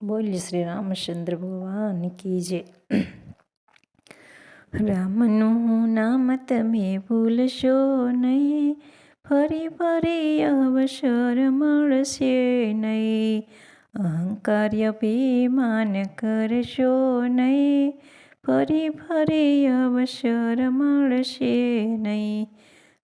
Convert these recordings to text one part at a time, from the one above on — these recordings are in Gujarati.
બોલી શ્રી રામચંદ્ર ભગવાન કી જય. રામનું નામ તમે ભૂલશો નહીં, ફરી ફરી અવસર મળશે નહીં અહંકાર્ય અભિમાન કરશો નહીં, ફરી ફરી અવસર મળશે નહીં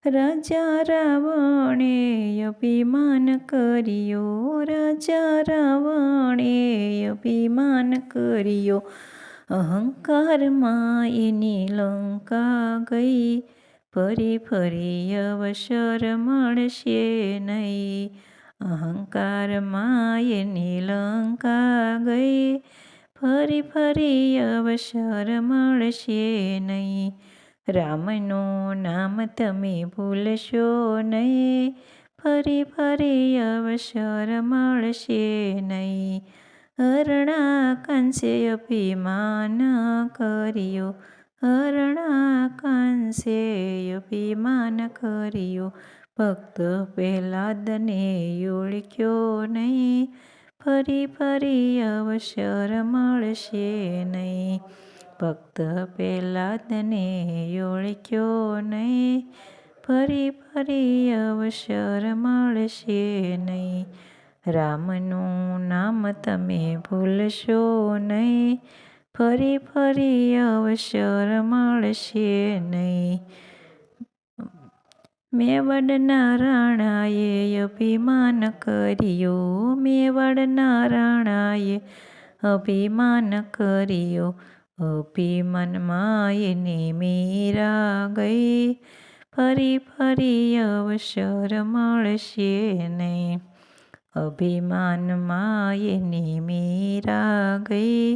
રાજા રાવણે અભિમાન કર્યો. રાજા રાવણે અભિમાન કર્યો. અહંકારમાં એની લંકા ગઈ. ફરી ફરી અવસર મળશે નહીં. અહંકારમાં એની લંકા ગઈ. ફરી ફરી અવસર મળશે નહીં. રામનું નામ તમે ભૂલશો નહીં. ફરી ફરી અવસર મળશે નહીં. હરણા કંસે અભિમાન કર્યો. હરણા કંસે અભિમાન કર્યો. ભક્ત પહેલાદને ઓળખ્યો નહીં. ફરી ફરી અવસર મળશે નહીં. ભક્ત પહેલાદને ઓળખ્યો નહીં. ફરી ફરી અવસર મળશે નહીં. રામનું નામ તમે ભૂલશો નહીં. ફરી ફરી અવસર મળશે નહીં. મેવડના રાણાએ અભિમાન કર્યું. મેવડના રાણાએ અભિમાન કર્યો. અભિમાનમાં એને મીરા ગઈ ફરી ફરી અવસર મળશે નહીં અભિમાનમાં એની મીરા ગઈ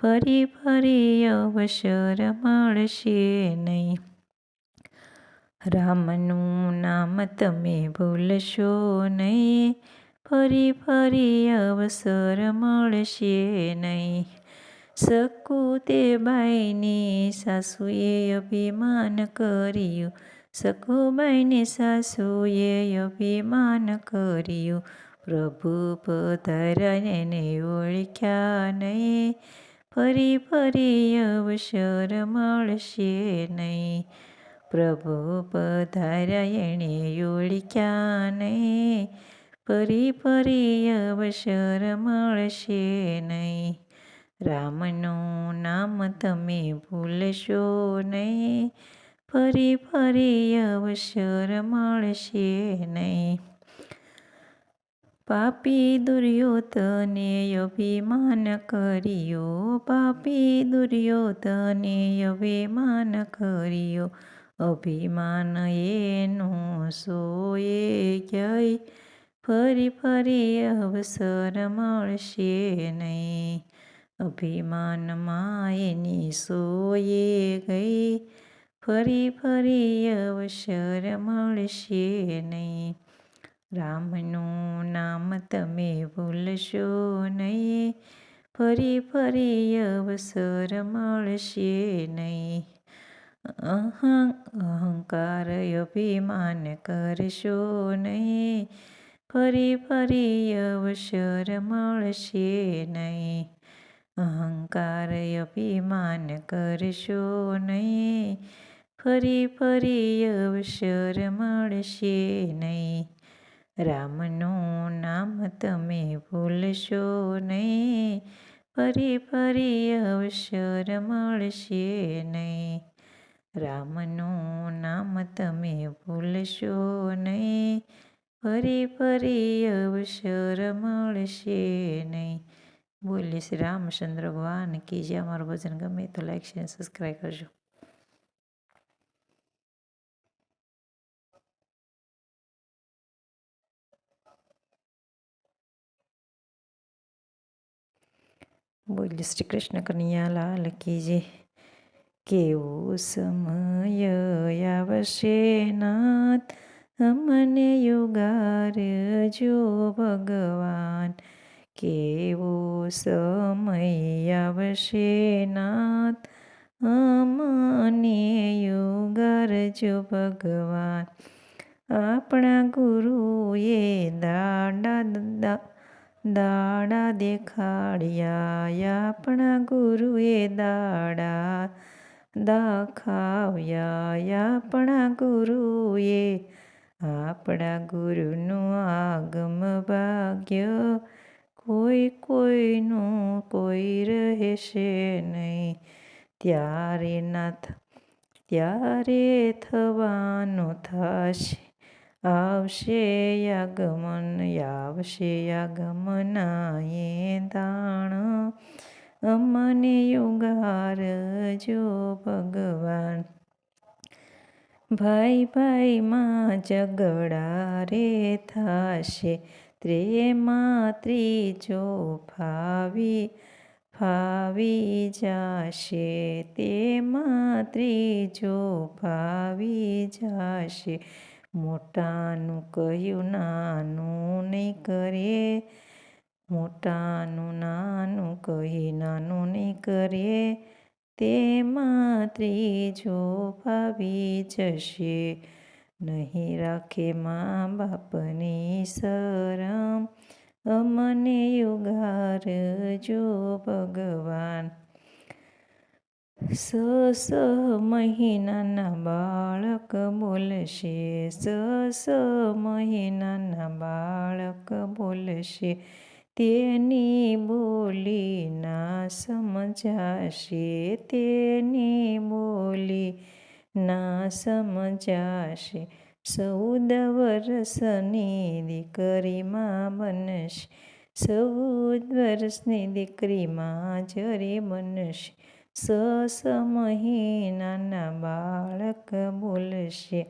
ફરી ફરી અવસર મળશે નહીં રામનું નામ તમે ભૂલશો નહીં ફરી ફરી અવસર મળશે નહીં સકુતેબાઈની સાસુએ અભિમાન કર્યું. સખુબાઈની સાસુએ અભિમાન કર્યું. પ્રભુ પધારાને ઓળખ્યા નહીં. ફરી ફરી અવસર મળશે નહીં. પ્રભુ પધાર્યા એણે ઓળખ્યા નહીં. ફરી ફરી અવસર મળશે નહીં. રામનું નામ તમે ભૂલશો નહીં. ફરી ફરી અવસર મળશે નહીં. પાપી દુર્યોધને અભિમાન કર્યો. પાપી દુર્યોધને અભિમાન કર્યો. અભિમાન એનું સોએ જય ફરી ફરી અવસર મળશે નહીં. અભિમાનમાં એની સોયે ગઈ. ફરી ફરી અવસર મળશે નહીં. રામનું નામ તમે ભૂલશો નહીં. ફરી ફરી અવસર મળશે નહીં. અહંકાર અભિમાન કરશો નહીં. ફરી ફરી અવસર મળશે નહીં. અહંકાર અભિમાન કરશો નહીં. ફરી ફરી અવસર મળશે નહીં. રામનું નામ તમે ભૂલશો નહીં. ફરી ફરી અવસર મળશે નહીં. રામનું નામ તમે ભૂલશો નહીં. ફરી ફરી અવસર મળશે નહીં. બોલીએ શ્રી રામચંદ્ર ભગવાન, કે જે અમારું ભજન ગમે તો લાઈક શેર સબસ્ક્રાઈબ કરજો. બોલીએ શ્રી કૃષ્ણ કનૈયા લાલ કી જે કેવો સમય આવશે નાથ? અમને યુગાર જો ભગવાન કેવો સમય આવશે નાથ? અમને યુગરજો ભગવાન. આપણા ગુરુએ દાડા દાડા દેખાડ્યા. આપણા ગુરુએ દાડા દાખાવ્યા. આપણા ગુરુએ આપણા ગુરુનું આગમ ભાગ્ય કોઈ કોઈનું કોઈ રહેશે નહીં. ત્યારે નાથ, ત્યારે થવાનું થશે. આવશે આગમન, આવશે આગમનાએ દાણ. અમને યુગાર જો ભગવાન. ભાઈ ભાઈમાં ઝઘડા રે થાશે. ત્રેમાં ત્રીજો ફાવી ફાવી જાશે તેમાં ત્રીજો ફાવી જાશે. મોટાનું કહ્યું નાનું નહીં કરે, મોટાનું નાનું કહી નાનું નહીં કરે તેમાં ત્રીજો ફાવી જશે. નહીં રાખે મા બાપની શરમ, અમને યુગાર જો ભગવાન. સ સ મહિનાના બાળક બોલશે સ સ મહિનાના બાળક બોલશે, તેની બોલી ના સમજાશે, તેની બોલી ના સમજાશે. ચૌદ વર્ષની દીકરીમાં બનશે. સૌદ વર્ષની દીકરીમાં જરે બનશે. સસમહી નાના બાળક બોલશે.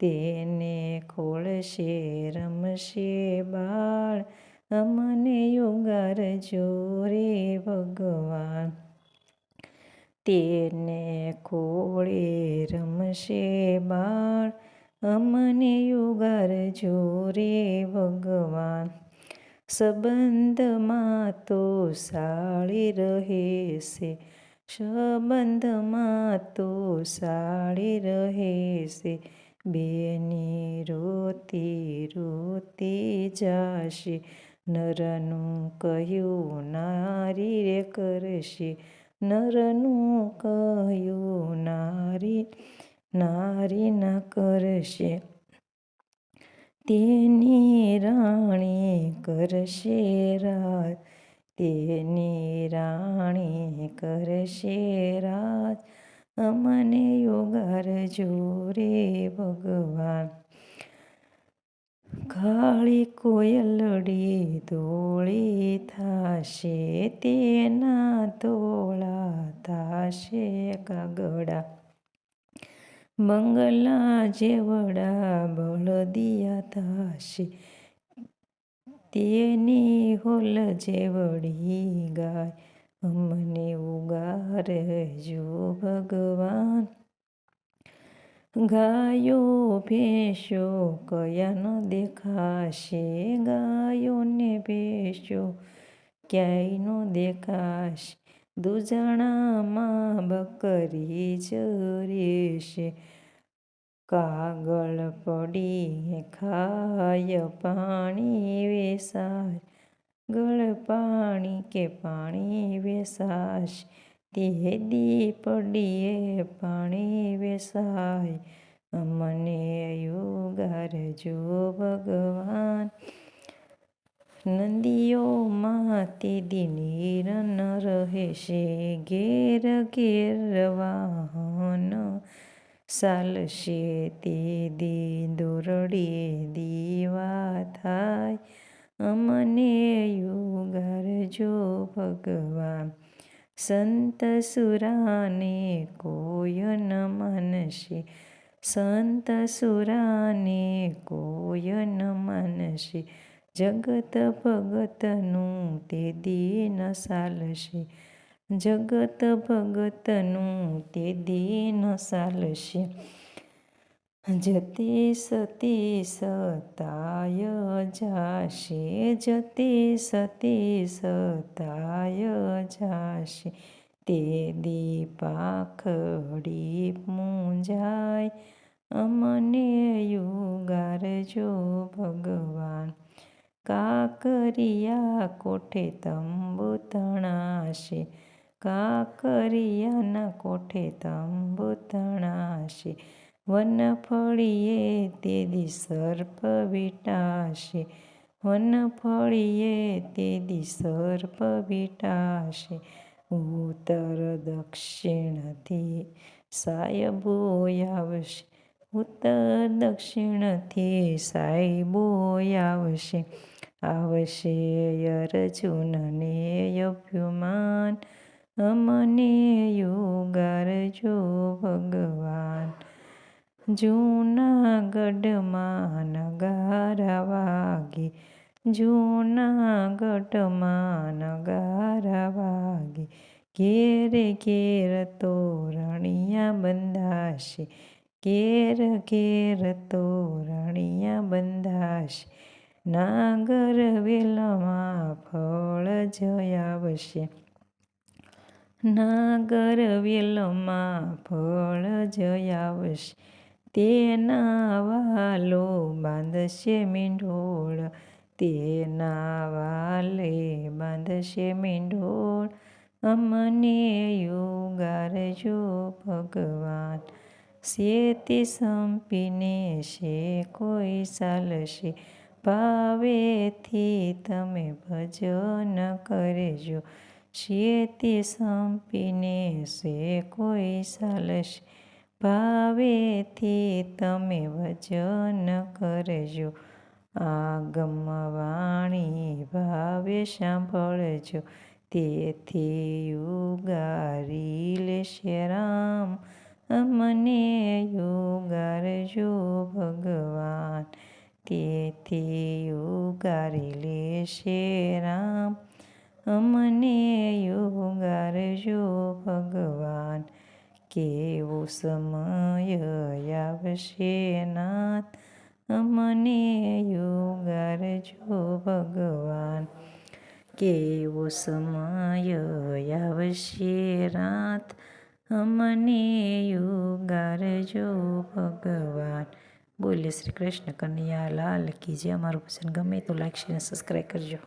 તેને ખોળશે, રમશે બાળ. અમને યુગાર જોરે ભગવાન. તેને ખોળે રમશે બાળ અમને યુગાર જોરે ભગવાન સંબંધમાં તો સાળી રહેશે સંબંધમાં તો સાળી રહેશે બેની રોતી રોતી જાશે નરનું કહ્યું નારી રે કરશે નરનું કહ્યું નારી નારી ન કરશે. તેની રાણી કરશે રાત તેની રાણી કરશે રાત અમને યોગાર જોરે ભગવાન. કાળી કોયલડી ધોળી થાશે તેના તોળા થાશે કાગડા બંગલા જેવડા બળદિયા થાશે તેની હોલ જેવડી ગાય અમને ઉગારજો ભગવાન ગાયો ભેંસો કયા ન દેખાશે? ગાયો ને ભેંસો ક્યાંય ન દેખાશે? દુજાણામાં બકરી જરેશે કાગળ પડી ખાય, પાણી વેસાય. ગળ પાણી કે પાણી વેસાશ? તે દી પડીએ પાણી વેસાય. અમને યુગાર જો ભગવાન. નદીઓમાં તે દી ન રહેશે. ઘેર ઘેર વાહન ચાલશે. તે દી દોરડીએ દીવા થાય. અમને યુગાર જો ભગવાન. સંત સુરાને કોય ન માનશે. સંત સુરાને કોય ન માનશે. જગત ભગતનું તે દીન સાલશે જગત ભગતનું તે દીન સાલશે જતે સતે સતાય જાશે. જતે સતે સતાય જાશે. તે દીપાખડી મૂંઝાય. અમને યુગાર જો ભગવાન. કાકરિયા કોઠે તંબુ તણાશે. કાકરિયાના કોઠે તંબુ તણાશે. વનફળીએ તે દી સર્પ વીંટાશે. વનફળીએ તે દી સર્પ વિટાશે ઉત્તર દક્ષિણથી સાયબો આવશે. ઉત્તર દક્ષિણથી સાયબો આવશે. આવશે અર્જુનને અભ્યુમાન અમને યુગારજો ભગવાન. જૂનાગઢમાં નગારા વાગે જૂનાગઢમાં નગારા વાગે ઘેર ઘેર તોરણિયા બંધાશે ઘેર ઘેર તોરણિયા બંધાશે, નાગર વેલમાં ફળ જયાવશે નાગર વેલમાં ફળ જયાવશે તેના વાલો બાંધશે મીંઢોળ તેના વાલે બાંધશે મીંઢોળ. અમને યુગારજો ભગવાન શેતી સંપીને છે કોઈ ચાલશે. ભાવેથી તમે ભજન કરજો શેતી સંપીને છે કોઈ ચાલશે. ભાવેથી તમે ભજન કરજો. આગમવાણી ભાવે સાંભળજો. તેથી યુગારી લેશે રામ, અમને યુગારજો ભગવાન. તેથી યુગારી લેશે રામ, અમને યુગારજો ભગવાન. કેવો સમય આવશે નાથ અમને યુગારજો ભગવાન કેવો સમય આવશે રાત અમને યુગારજો ભગવાન બોલે શ્રી કૃષ્ણ કનૈયા લાલ કી જે અમારું ભજન ગમે તો લાઈક શેર સબસ્ક્રાઈબ કરજો